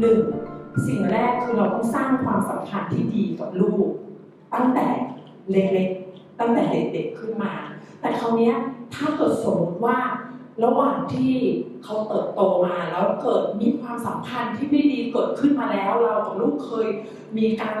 หนึ่งสิ่งแรกคือเราต้องสร้างความสัมพันธ์ที่ดีกับลูก ตั้งแต่เล็กๆตั้งแต่เด็กๆขึ้นมา แต่คราวนี้ถ้าเกิดสมมติว่าระหว่างที่เขาเติบโตมาแล้วเกิดมีความสัมพันธ์ที่ไม่ดีเกิดขึ้นมาแล้ว เรากับลูกเคยมีการ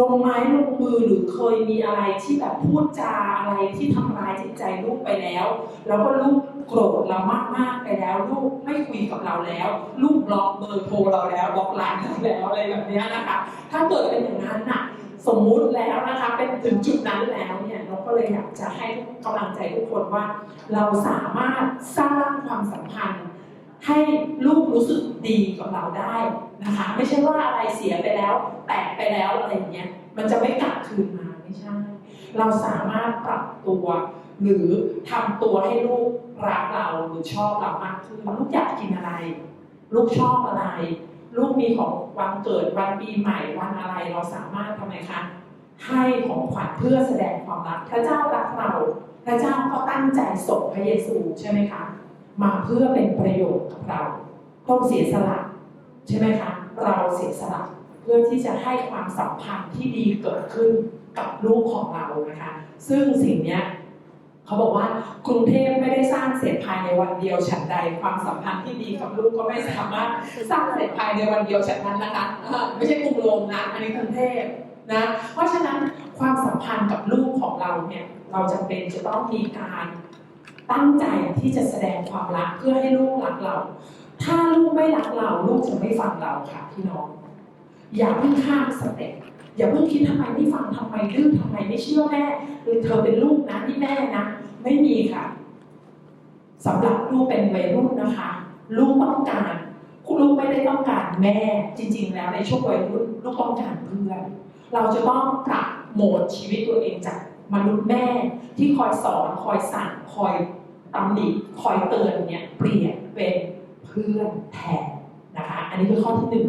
ลงไม้ลงมือหรือเคยมีอะไรที่แบบพูดจาอะไรที่ทำร้ายจิตใจลูกไปแล้ว แล้วก็ลูกโกรธเรามากๆไปแล้ว ลูกไม่คุยกับเราแล้ว ลูกบล็อกเบอร์โทรเราแล้วบล็อกไลน์เราแล้วอะไรแบบเนี้ยนะคะ ถ้าเกิดเป็นอย่างนั้นน่ะสมมุติแล้วนะคะเป็นถึงจุดนั้นแล้วเนี่ยเราก็เลยอยากจะให้กำลังใจทุกคนว่า เราสามารถสร้างความสัมพันธ์ ให้ลูกรู้สึกดีกับเราได้นะคะไม่ใช่ว่าอะไรเสียไปแล้ว แตกไปแล้วอะไรอย่างเงี้ยมันจะไม่กลับคืนมาไม่ใช่ เราสามารถปรับตัว หรือทำตัวให้ลูกรักเราหรือชอบเรามากขึ้นลูกอยากกินอะไร ลูกชอบอะไร ลูกมีของวันเกิดวันปีใหม่วันอะไร เราสามารถทำไมคะให้ของขวัญเพื่อแสดงความรักพระเจ้ารักเรา พระเจ้าก็ตั้งใจส่งพระเยซูใช่ไหมคะ มาเพื่อเป็นประโยชน์กับเราต้องเสียสละใช่ไหมคะเราเสียสละเพื่อที่จะให้ความสัมพันธ์ที่ดีเกิดขึ้นกับลูกของเรานะคะ ซึ่งสิ่งเนี้ยเขาบอกว่ากรุงเทพไม่ได้สร้างเสร็จภายในวันเดียวฉันใด ความสัมพันธ์ที่ดีกับลูกก็ไม่สามารถสร้างเสร็จภายในวันเดียวฉันนั้นนะคะไม่ใช่กรุงโรมนะอันนี้กรุงเทพนะเพราะฉะนั้นความสัมพันธ์กับลูกของเราเนี่ยเราจำเป็นจะต้องมีการ ตั้งใจที่จะแสดงความรักเพื่อให้ลูกรักเรา ถ้าลูกไม่รักเรา ลูกจะไม่ฟังเราค่ะพี่น้อง อย่าเพิ่งข้ามสเต็ปอย่าเพิ่งคิดทำไมไม่ฟังทำไมดื้อทำไมไม่เชื่อแม่หรือเธอเป็นลูกนะนี่แม่นะ ไม่มีค่ะสำหรับลูกเป็นวัยรุ่นนะคะ ลูกต้องการคุณลูกไม่ได้ต้องการแม่จริง ๆ แล้วในช่วงวัยรุ่นลูกต้องการเพื่อนเราจะต้องปรับโหมดชีวิตตัวเองจากมนุษย์แม่ที่คอยสอนคอยสั่งคอย ตำหนิคอยเตือนเนี่ยเปลี่ยนเป็นเพื่อนแทนนะคะ อันนี้คือข้อที่หนึ่ง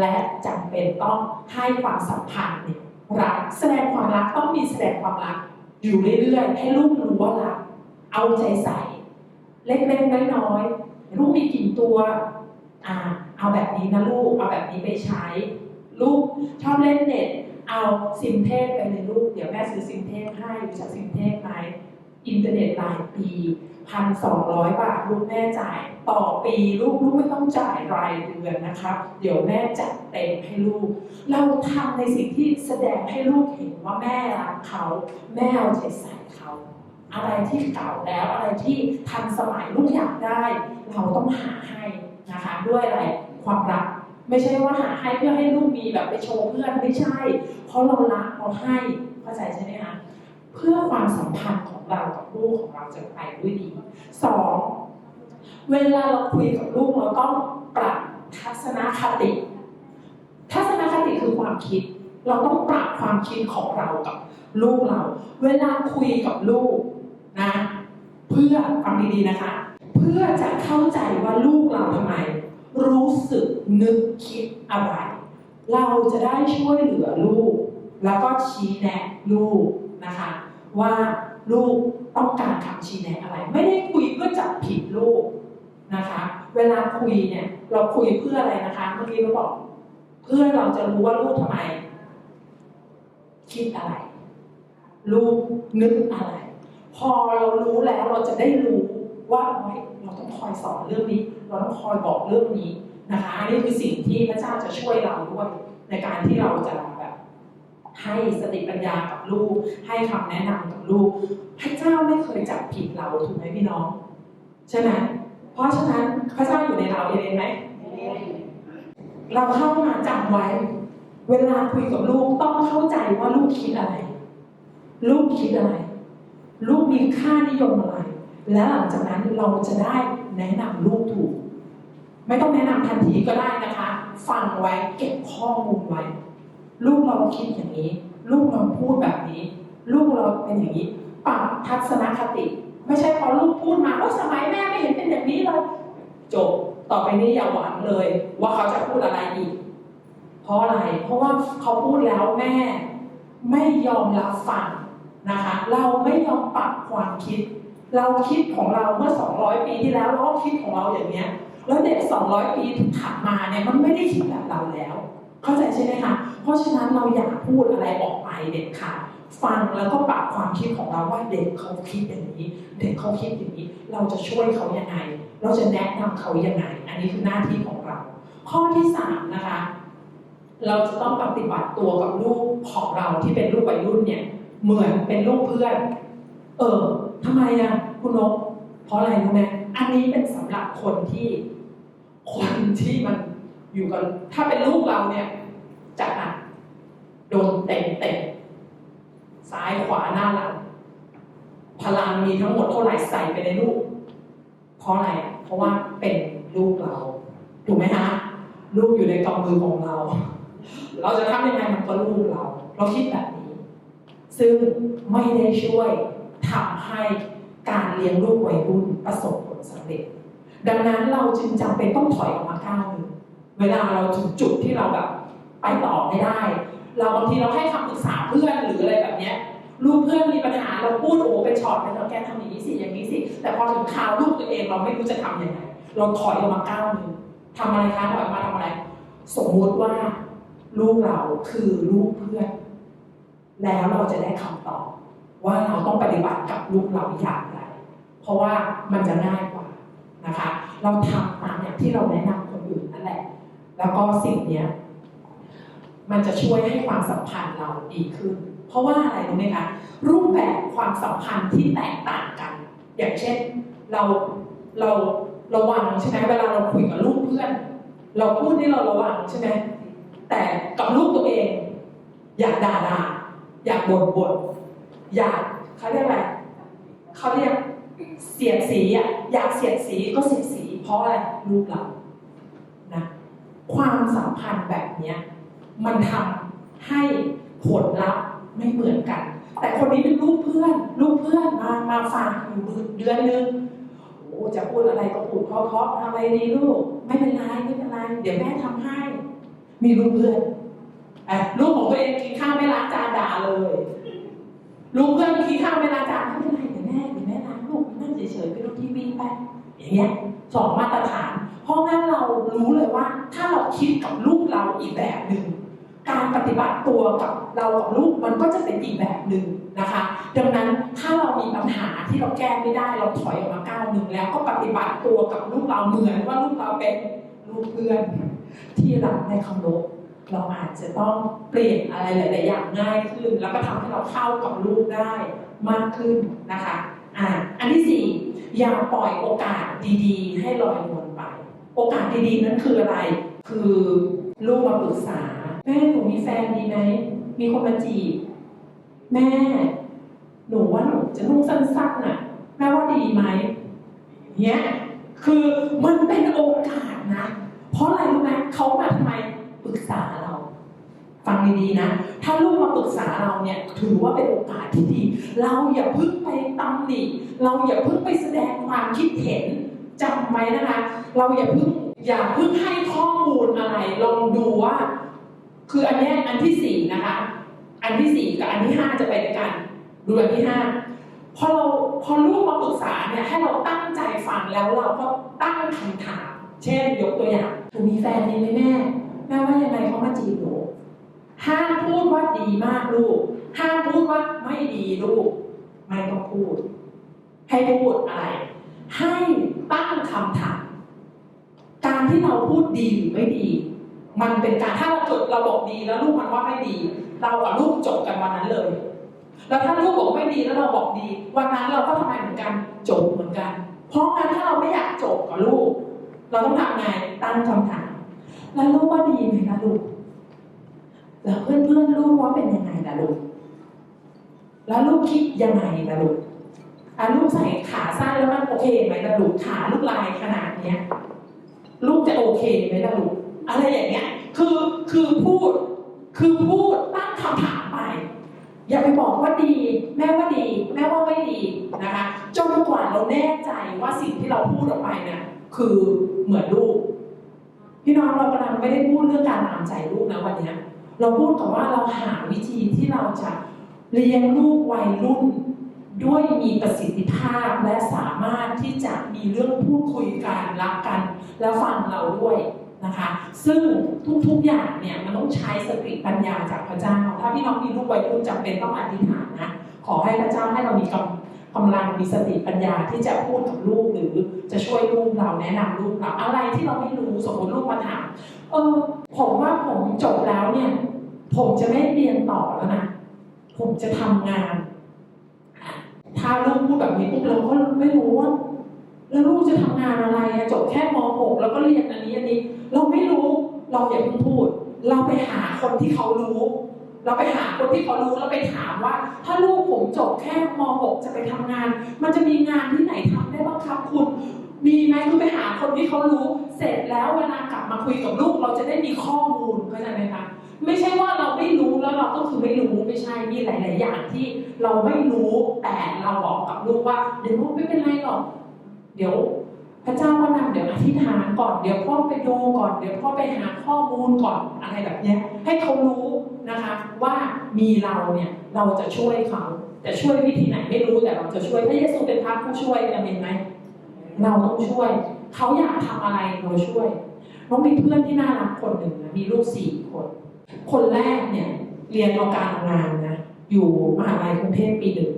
และจำเป็นต้องให้ความสัมพันธ์เนี่ยรักแสดงความรักต้องมีแสดงความรักอยู่เรื่อยๆให้ลูกรู้ว่ารักเอาใจใส่ เล็กๆน้อยๆลูกมีกี่ตัวอ่าเอาแบบนี้นะลูกเอาแบบนี้ไปใช้ ลูกชอบเล่นเน็ตเอาซิมเทพไปเลยลูก เดี๋ยวแม่ซื้อซิมเทพให้รู้จักซิมเทพไหมอินเทอร์เน็ตรายปี พันสองร้อยบาทลูกแม่จ่าย ต่อปีลูกลูกไม่ต้องจ่ายรายเดือนนะครับเดี๋ยวแม่จัดเต็มให้ลูก เราทำในสิ่งที่แสดงให้ลูกเห็นว่าแม่รักเขา แม่เอาใจใส่เขาอะไรที่เก่าแล้วอะไรที่ทันสมัยลูกอยากได้ เราต้องหาให้นะคะด้วยอะไรความรัก ไม่ใช่ว่าหาให้เพื่อให้ลูกมีแบบไปโชว์เพื่อนไม่ใช่ เพราะเรารักเราให้เข้าใจใช่ไหมคะเพื่อความสัมพันธ์ ของเรากับลูกของเราจะไปด้วยดีสองเวลาเราคุยกับลูกเราต้องปรับทัศนคติ ทัศนคติคือความคิด เราต้องปรับความคิดของเรากับลูกเรา เวลาคุยกับลูกนะ เพื่อฟังดีๆนะคะ เพื่อจะเข้าใจว่าลูกเราทำไม รู้สึกนึกคิดอะไร เราจะได้ช่วยเหลือลูก แล้วก็ชี้แนะลูกนะคะ ว่า ลูกต้องการคำชี้แนะอะไร ไม่ได้คุยเพื่อจับผิดลูกนะคะ เวลาคุยเนี่ยเราคุยเพื่ออะไรนะคะ เมื่อกี้เราบอก เพื่อเราจะรู้ว่าลูกทำไม คิดอะไร ลูกนึกอะไร พอเรารู้แล้วเราจะได้รู้ว่าเฮ้ยเราต้องคอยสอนเรื่องนี้ เราต้องคอยบอกเรื่องนี้นะคะนนี้คือสิ่งที่พระเจ้าจะช่วยเราด้วยในการที่เราจะ ให้สติปัญญากับลูก ให้คำแนะนำกับลูกพระเจ้าไม่เคยจับผิดเราถูกไหมพี่น้องใช่ไหมเพราะฉะนั้นพระเจ้าอยู่ในเราเองไหมเราเข้ามาจำไว้ เวลาคุยกับลูกต้องเข้าใจว่าลูกคิดอะไร ลูกคิดอะไร ลูกมีค่านิยมอะไร และหลังจากนั้นเราจะได้แนะนำลูกถูก ไม่ต้องแนะนำทันทีก็ได้นะคะ ฟังไว้เก็บข้อมูลไว้ ลูกเราคิดอย่างนี้ ลูกเราพูดแบบนี้ ลูกเราเป็นอย่างนี้ปรับทัศนคติ ไม่ใช่พอลูกพูดมาว่าสมัยแม่ไม่เห็นเป็นอย่างนี้เลยจบต่อไปนี้อย่าหวังเลย ว่าเขาจะพูดอะไรอีก เพราะอะไร เพราะว่าเขาพูดแล้วแม่ ไม่ยอมรับฟังนะคะ เราไม่ยอมปรับความคิด เราคิดของเราเมื่อ 200 ปีที่แล้วเราก็คิดของเราอย่างเนี้ย แล้วเด็ก 200 ปีที่ผ่านมาเนี่ยมันไม่ได้คิดแบบเราแล้ว เข้าใจใช่ไหมคะ เพราะฉะนั้นเราอย่าพูดอะไรออกไปเด็ดขาดฟังแล้วก็ปรับความคิดของเราว่าเด็กเขาคิดอย่างนี้ เด็กเขาคิดอย่างนี้ เราจะช่วยเขายังไง เราจะแนะนำเขายังไง อันนี้คือหน้าที่ของเรา ข้อที่สามนะคะ เราจะต้องปฏิบัติตัวกับลูกของเราที่เป็นลูกวัยรุ่นเนี่ยเหมือนเป็นลูกเพื่อน เออทำไมอะคุณนกเพราะอะไรรู้ไหมอันนี้เป็นสำหรับคนที่ คนที่มัน อยู่กับถ้าเป็นลูกเราเนี่ยจะหนักโดนเตะเตะซ้ายขวาหน้าหลังพลังมีทั้งหมดเท่าไหร่ใส่ไปในลูก เพราะอะไร เพราะว่าเป็นลูกเรา ถูกไหมฮะลูกอยู่ในกำมือของเรา เราจะทำยังไงมันก็ลูกเรา เราคิดแบบนี้ ซึ่งไม่ได้ช่วยทำให้การเลี้ยงลูกวัยรุ่นประสบผลสำเร็จ ดังนั้นเราจึงจำเป็นต้องถอยออกมาก้าวหนึ่ง เวลาเราถึงจุดที่เราแบบไปต่อไม่ได้ เราบางทีเราให้คำปรึกษาเพื่อนหรืออะไรแบบเนี้ยลูกเพื่อนมีปัญหาเราพูดโอ้เป็นช็อตเลยเราแกทำอย่างนี้สิอย่างนี้สิ แต่พอถึงคราวลูกตัวเองเราไม่รู้จะทำยังไงเราถอยออกมาก้าวหนึ่งทำอะไรคะถอยมาทำอะไร สมมติว่าลูกเราคือลูกเพื่อน แล้วเราจะได้คำตอบว่าเราต้องปฏิบัติกับลูกเราอย่างไร เพราะว่ามันจะง่ายกว่านะคะ เราทำตามอย่างที่เราแนะนำคนอื่นนั่นแหละ แล้วก็สิ่งเนี้ยมันจะช่วยให้ความสัมพันธ์เราดีขึ้น เพราะว่าอะไรรู้ไหมคะรูปแบบความสัมพันธ์ที่แตกต่างกัน อย่างเช่นเราเราระวังใช่ไหมเวลาเราคุยกับลูกเพื่อน เราพูดที่เราระวังใช่ไหมแต่กับลูกตัวเอง อยากด่าด่าอยากบ่นบ่นอยากเขาเรียกอะไรเขาเรียกเสียดสีอะอยากเสียดสีก็เสียดสี เพราะอะไรลูกเรา ความสัมพันธ์แบบเนี้ยมันทำให้ผลลัพธ์ไม่เหมือนกัน แต่คนนี้เป็นลูกเพื่อนลูกเพื่อนมามาฝากอยู่เดือนนึงโอ้จะพูดอะไรก็พูดเพราะๆทำอะไรดีลูก ไม่เป็นไรไม่เป็นไรเดี๋ยวแม่ทำให้ มีลูกเพื่อนอะลูกของตัวเองกินข้าวไม่ล้างจานด่าเลยลูกเพื่อนกินข้าวไม่ล้างจานไม่เป็นไรเดี๋ยวแม่เดี๋ยวแม่ล้างลูกนั่งเฉยๆไปดูทีวีไปอย่างเงี้ยสองมาตรฐาน เรารู้เลยว่า ถ้าเราคิดกับลูกเราอีกแบบหนึ่งการปฏิบัติตัวกับเรากับลูกมันก็จะเป็นอีกแบบหนึ่งนะคะ ดังนั้นถ้าเรามีปัญหาที่เราแก้ไม่ได้เราถอยออกมาก้าวหนึ่งแล้วก็ปฏิบัติตัวกับลูกเราเหมือนว่าลูกเราเป็นลูกเพื่อน ที่รักในคารพเราอาจจะต้องเปลี่ยนอะไรหลาย ๆ อย่างง่ายขึ้น แล้วก็ทำให้เราเข้ากับลูกได้มากขึ้นนะคะอ่าอันที่สี่อย่าปล่อยโอกาสดี ๆ ให้ลอยนวลไป โอกาสดีๆนั้นคืออะไร คือลูกมาปรึกษา แม่หนูมีแฟนดีไหมมีคนมาจีบแม่ หนูว่าหนูจะนุ่งสั้นๆน่ะ แม่ว่าดีไหมเนี้ยคือมันเป็นโอกาสนะ เพราะอะไรรู้ไหมเขามาทำไมปรึกษาเรา ฟังดีๆนะ ถ้าลูกมาปรึกษาเราเนี่ย ถือว่าเป็นโอกาสที่ดี เราอย่าพิ่งไปตำหนิเราอย่าพิ่งไปแสดงความคิดเห็น จำไว้นะคะ เราอย่าเพิ่งอย่าเพิ่งให้ข้อมูลอะไร ลองดูว่า คืออันเนี้ยอันที่สี่นะคะ อันที่สี่กับอันที่ห้าจะไปด้วยกัน ดูอันที่ห้าพอเราพอลูกมาปรึกษาเนี่ยให้เราตั้งใจฟังแล้วเราก็ตั้งคำถาม เช่น ยกตัวอย่างหนูมีแฟนดีไหมแม่แม่ว่ายังไงเขามาจีบหนูห้ามพูดว่าดีมากลูกห้ามพูดว่าไม่ดีลูก ไม่ต้องพูด ให้พูดอะไร ให้ตั้งคำถาม การ ที่เราพูดดีหรือไม่ดี มันเป็นการถ้าเราจดเราบอกดีแล้วลูกมันว่าไม่ดี เรากับลูกจบกันวันนั้นเลย แล้วถ้าลูกบอกไม่ดีแล้วเราบอกดี วันนั้นเราก็ทำไมเหมือนกันจบเหมือนกัน เพราะงั้นถ้าเราไม่อยากจบกับลูก เราต้องทำไงตั้งคำถาม แล้วลูกว่าดีไหมล่ะลูกแล้วเพื่อนเพื่อนลูกว่าเป็นยังไงล่ะลูก แล้วลูกคิดยังไงล่ะลูกอะลูกใส่ขาสั้นแล้วมันโอเคไหมล่ะลูกขาลูกลายขนาดเนี้ย ลูกจะโอเคไหมล่ะลูกอะไรอย่างเงี้ย คือคือพูด คือพูดตั้งคำถามไป อย่าไปบอกว่าดี แม่ว่าดี แม่ว่าไม่ดีนะคะจนกว่าเราแน่ใจว่าสิ่งที่เราพูดออกไปเนี่ยคือเหมือนลูก พี่น้องเรากำลังไม่ได้พูดเรื่องการตามใจลูกนะวันนี้เราพูดกับว่าเราหาวิธีที่เราจะเลี้ยงลูกวัยรุ่น ด้วยมีประสิทธิภาพและสามารถที่จะมีเรื่องพูดคุยกันรักกัน และฟังเราด้วยนะคะ ซึ่งทุกๆอย่างเนี่ยมันต้องใช้สติปัญญาจากพระเจ้า ถ้าพี่น้องมีลูกวัยรุ่นจำเป็นต้องอธิษฐานนะ ขอให้พระเจ้าให้เรามีกำกำลังมีสติปัญญาที่จะพูดกับลูกหรือจะช่วยลูกเราแนะนำลูกเราอะไรที่เราไม่รู้สมมติลูกมาถามเออผมว่าผมจบแล้วเนี่ย ผมจะไม่เรียนต่อแล้วนะผมจะทำงาน ถ้าลูกพูดแบบนี้ปุ๊บเราก็ไม่รู้ว่าแล้วลูกจะทำงานอะไรจบแค่ม .6 แล้วก็เรียนอันนี้อันนี้ เราไม่รู้เราอย่าเพิ่งพูด เราไปหาคนที่เขารู้ เราไปหาคนที่เขารู้แล้วไปถามว่า ถ้าลูกผมจบแค่ม .6 จะไปทำงาน มันจะมีงานที่ไหนทำได้บ้างครับคุณ มีไหมคือไปหาคนที่เขารู้เสร็จแล้วเวลากลับมาคุยกับลูกเราจะได้มีข้อมูลเข้าใจไหมคะไม่ใช่ว่าเราไม่รู้แล้วเราก็คือไม่รู้ไม่ใช่มีหลาย ๆ อย่างที่เราไม่รู้แต่เราบอกกับลูกว่าเดี๋ยวลูกไม่เป็นไรหรอกเดี๋ยว พระเจ้าก็นำเดี๋ยวอธิษฐานก่อนเดี๋ยวพ่อไปดูก่อนเดี๋ยวพ่อไปหาข้อมูลก่อนอะไรแบบนี้ให้เขารู้นะคะว่ามีเราเนี่ยเราจะช่วยเขาจะช่วยวิธีไหนไม่รู้แต่เราจะช่วยพระเยซูเป็นพระผู้ช่วยอเมนไหม เราต้องช่วย เขาอยากทำอะไรเราช่วยน้องมีเพื่อนที่น่ารักคนหนึ่งนะมีลูกสี่คน คนแรกเนี่ยเรียนเอาการงานนะอยู่มหาลัยกรุงเทพปีหนึ่ง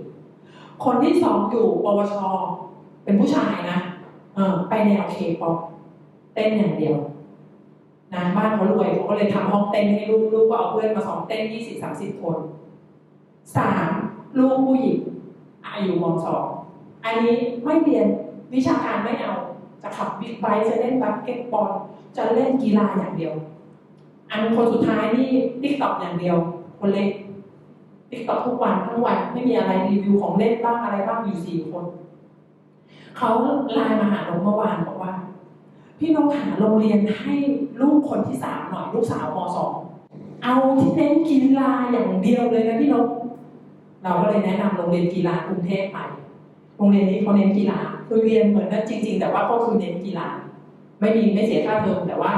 คนที่สองอยู่ปวช เป็นผู้ชายนะเออไปแนวเคป๊อปเต้นอย่างเดียวนะบ้านเขารวยเขาก็เลยทำห้องเต้นให้ลูกลูกก็เอาเพื่อนมาสอนเต้นยี่สิบสามสิบคนสามลูกผู้หญิงอายุมสองอันนี้ไม่เรียน วิชาการไม่เอาจะขับบิ๊กไบค์จะเล่นบาสเกตบอลจะเล่นกีฬาอย่างเดียว อันคนสุดท้ายนี่ติ๊กต็อกอย่างเดียว คนเล็กติ๊กต็อกทุกวันทั้งวันไม่มีอะไรรีวิวของเล่นบ้างอะไรบ้างอยู่สี่คนเขาไลน์มาหาน้องเมื่อวานบอกว่า พี่น้องหาโรงเรียนให้ลูกคนที่สามหน่อยลูกสาวมสองเอาที่เน้นกีฬาอย่างเดียวเลยนะพี่น้องเราก็เลยแนะนำโรงเรียนกีฬากรุงเทพไป โรงเรียนนี้เขาเน้นกีฬาคือเรียนเหมือนกันจริง ๆ แต่ว่าก็คือเน้นกีฬา ไม่มีไม่เสียค่าเทอมแต่ว่า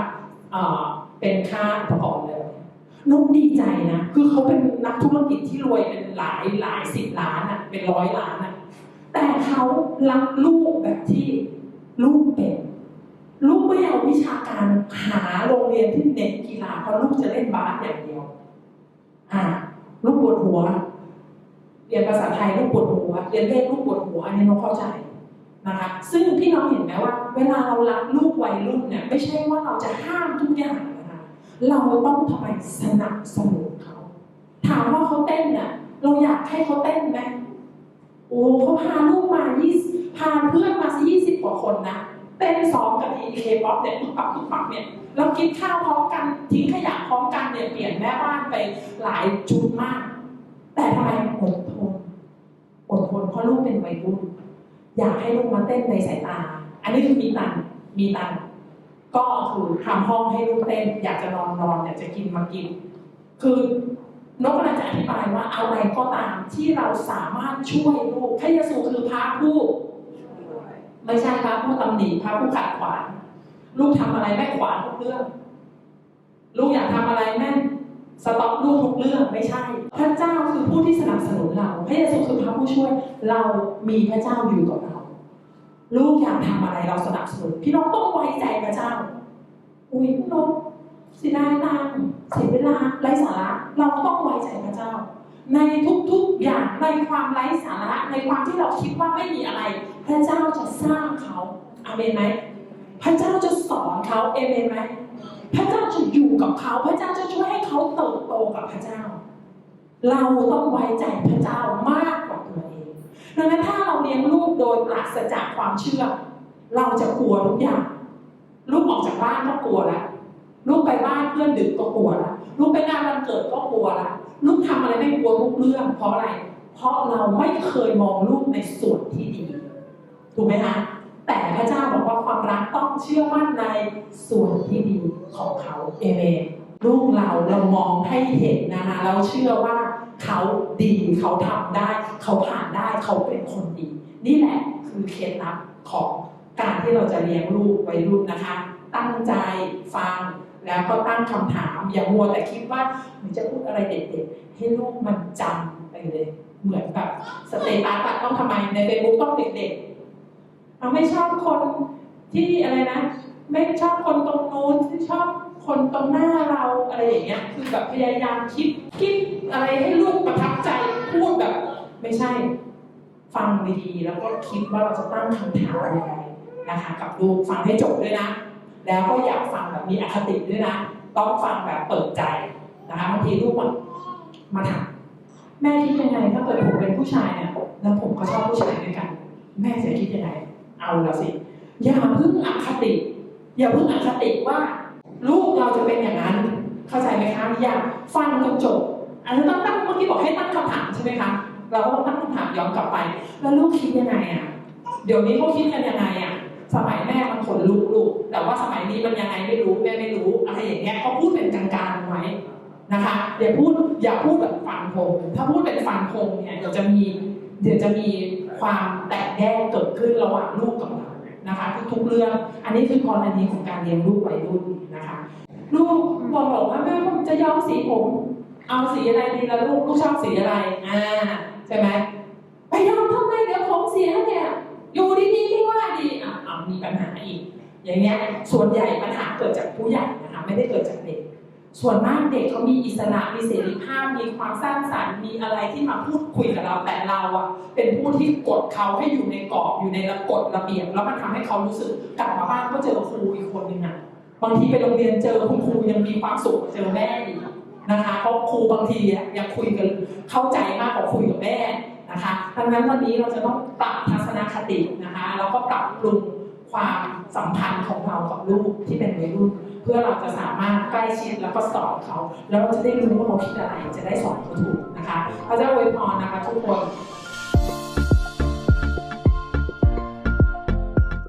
เอ่อเป็นค่าอุประกอบเลยนุ๊กดีใจนะคือเขาเป็นนักธุรกิจที่รวยเป็นหลายหลายสิบล้านอะเป็นร้อยล้านอะแต่เขารักลูกแบบที่ลูกเป็น ลูกไม่เอาวิชาการหาโรงเรียนที่เน้นกีฬาเพราะลูกจะเล่นบาสอย่างเดียว อ่าลูกปวดหัว เรียนภาษาไทยลูกปวดหัว เรียนเลขลูกปวดหัวอันนี้น้องเข้าใจนะคะซึ่งพี่น้องเห็นไหมว่า เวลาเรารักลูกวัยรุ่นเนี่ยไม่ใช่ว่าเราจะห้ามทุกอย่างนะคะเราต้องทำไมสนับสนุนเขา ถามว่าเขาเต้นเนี่ยเราอยากให้เขาเต้นไหมโอ้เขาพาลูกมายี่พาเพื่อนมาสิยี่สิบกว่าคนนะเต้นซ้อมกับทีเคป๊อปเนี่ยปุ๊บปับปุ๊บปับเนี่ยเรากินข้าวพร้อมกันทิ้งขยะพร้อมกันเนี่ยเปลี่ยนแม่บ้านไปหลายจุดมาก แต่ทำไมอดทนอดทนเพราะลูกเป็นวัยรุ่นอยากให้ลูกมาเต้นในสายตา อันนี้คือมีตังมีตังก็คือทำห้องให้ลูกเต้น อยากจะนอนนอนอยากจะกินมากิน คือนกกำลังจะอธิบายว่าอะไรก็ตามที่เราสามารถช่วยลูกพระเยซูคือพระผู้ไม่ใช่พระผู้ตำหนิพระผู้ขัดขวางลูกทำอะไรแม่ขวางทุกเรื่อง ลูกอยากทำอะไรแม่ สต็อปลูกทุกเรื่องไม่ใช่ พระเจ้าคือผู้ที่สนับสนุนเรา พระเยซูคือพระผู้ช่วย เรามีพระเจ้าอยู่กับเรา ลูกอยากทำอะไรเราสนับสนุน พี่น้องต้องไว้ใจพระเจ้า อุ้ยพี่น้องเสียดายตังเสียเวลาไร้สาระ เราต้องไว้ใจพระเจ้า ในทุกๆอย่างในความไร้สาระ ในความที่เราคิดว่าไม่มีอะไร พระเจ้าจะสร้างเขาอาเมนไหมพระเจ้าจะสอนเขาเอเมนไหม พระเจ้าจะอยู่กับเขา พระเจ้าจะช่วยให้เขาเติบโตกับพระเจ้า เราต้องไว้ใจพระเจ้ามากกว่าตัวเองดังนั้นถ้าเราเลี้ยงลูกโดยปราศจากความเชื่อ เราจะกลัวทุกอย่าง ลูกออกจากบ้านก็กลัวแล้วลูกไปบ้านเพื่อนดึกก็กลัวละลูกไปงานวันเกิดก็กลัวละลูกทำอะไรไม่กลัวทุกเรื่องเพราะอะไร เพราะเราไม่เคยมองลูกในส่วนที่ดี ถูกไหมคะ แต่พระเจ้าบอกว่าความรักต้องเชื่อมั่นในส่วนที่ดีของเขาเอเมนลูกเราเรามองให้เห็นนะคะเราเชื่อว่าเขาดีเขาทำได้ เขาผ่านได้เขาเป็นคนดี นี่แหละคือเคล็ดลับของการที่เราจะเลี้ยงลูกวัยรุ่นนะคะ ตั้งใจฟังแล้วก็ตั้งคำถามอย่ามัวแต่คิดว่าหนูจะพูดอะไรเด็ดๆให้ลูกมันจำไปเลย เหมือนแบบสเตตัสต้องทำไมในเฟซบุ๊กต้องเด็กๆ เราไม่ชอบคนที่อะไรนะ ไม่ชอบคนตรงนู้นที่ชอบคนตรงหน้าเราอะไรอย่างเงี้ย คือแบบพยายามคิดคิดอะไรให้ลูกประทับใจพูดแบบ ไม่ใช่ ฟังดีๆแล้วก็คิดว่าเราจะตั้งคำถามยังไงนะคะกับลูกฟังให้จบด้วยนะ แล้วก็อยากฟังแบบมีอคติด้วยนะ ต้องฟังแบบเปิดใจนะคะบางทีลูกอะมาถามแม่คิดยังไงถ้าเกิดผมเป็นผู้ชายเนี่ยแล้วผมก็ชอบผู้ชายด้วยกัน แม่จะคิดยังไง เอาละสิ อย่าพิ่งอคติ อย่าพิ่งอคติว่า ลูกเราจะเป็นอย่างนั้น เข้าใจไหมคะอย่าฟังจนจบอันนี้ต้องตั้งเมื่อกี้บอกให้ตั้งคำถามใช่ไหมคะเราก็ต้องตั้งคำถามย้อนกลับไป แล้วลูกคิดยังไงอะเดี๋ยวนี้เขาคิดกันยังไงอะสมัยแม่มันขนลุกลูกแต่ว่าสมัยนี้มันยังไงไม่รู้แม่ไม่รู้อะไรอย่างเงี้ยเขาพูดเป็นกลางๆไว้นะคะอย่าพูดอย่าพูดแบบฟันธงถ้าพูดเป็นฟันธงเนี่ยเดี๋ยวจะมีเดี๋ยวจะมี ความแตกแยกเกิดขึ้นระหว่างลูกกับเรานนะคะทุกๆเรื่อง อันนี้คือกรณีของการเลี้ยงลูกวัยรุ่นนะคะลูกบอกบอกว่าแม่ผมจะย้อมสีผม เอาสีอะไรดีละลูกลูกชอบสีอะไรอ่าใช่ไหมไปย้อมทำไมเดี๋ยวผมเสียเนี่ยอยู่ดีๆที่ว่าดีอะอะมีปัญหาอีก อย่างเงี้ยส่วนใหญ่ปัญหาเกิดจากผู้ใหญ่นะคะไม่ได้เกิดจากเด็ก ส่วนมากเด็กเขามีอิสระมีเสรีภาพมีความสร้างสรรค์มีอะไรที่มาพูดคุยกับเราแต่เราอะเป็นผู้ที่กดเขาให้อยู่ในกรอบอยู่ในระกฎระเบียบ แล้วมันทำให้เขารู้สึกกลับมาบ้านก็เจอครูอีกคนหนึ่งอะบางทีไปโรงเรียนเจอคุณครูยังมีความสุขเจอแม่อีกนะคะเพราะครูบางทีอะยังคุยกันเข้าใจมากกว่าคุยกับแม่นะคะดังนั้นวันนี้เราจะต้องปรับทัศนคตินะคะแล้วก็ปรับปรุงความสัมพันธ์ของเรากับลูกที่เป็นวัยรุ่น พื่อเราจะสามารถใกล้ชิดแล้วก็สอนเขา แล้วเราจะได้รู้ว่าเขาคิดอะไรจะได้สอนเขาถูกนะคะพระเจ้าอวยพรนะคะทุกคน